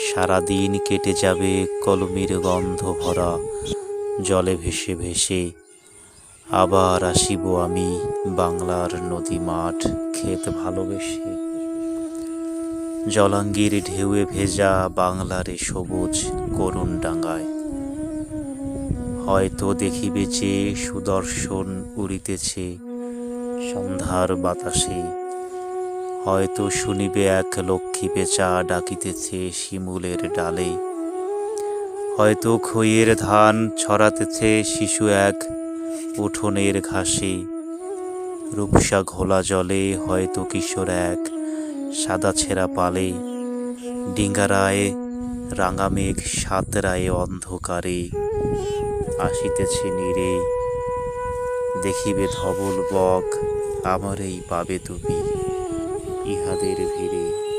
সারাদিন কেটে যাবে কলমের গন্ধ ভরা, জলে ভেসে ভেসে। আবার আসিব আমি বাংলার নদী মাঠ ক্ষেত ভালোবেসে। জলাঙ্গির ঢেউয়ে ভেজা বাংলার সবুজ করুণ ডাঙ্গায় হয়তো দেখিবে যে সুদর্শন উড়িতেছে সন্ধ্যার বাতাসে। হয়তো শুনিবে এক লক্ষ্মী পেঁচা ডাকিতেছে শিমুলের ডালে। হয়তো খইয়ের ধান ছড়াতেছে শিশু এক উঠোনের ঘাসে। রূপসা ঘোলা জলে হয়তো কিশোর এক সাদা ছেঁড়া পালে। ডিঙ্গারায় রাঙা মেঘ সাতরায় অন্ধকারে। আসিতেছে নীরে, দেখিবে ধবল বক, আমারই পাবে তুমি। ইহাদের ভিড়ে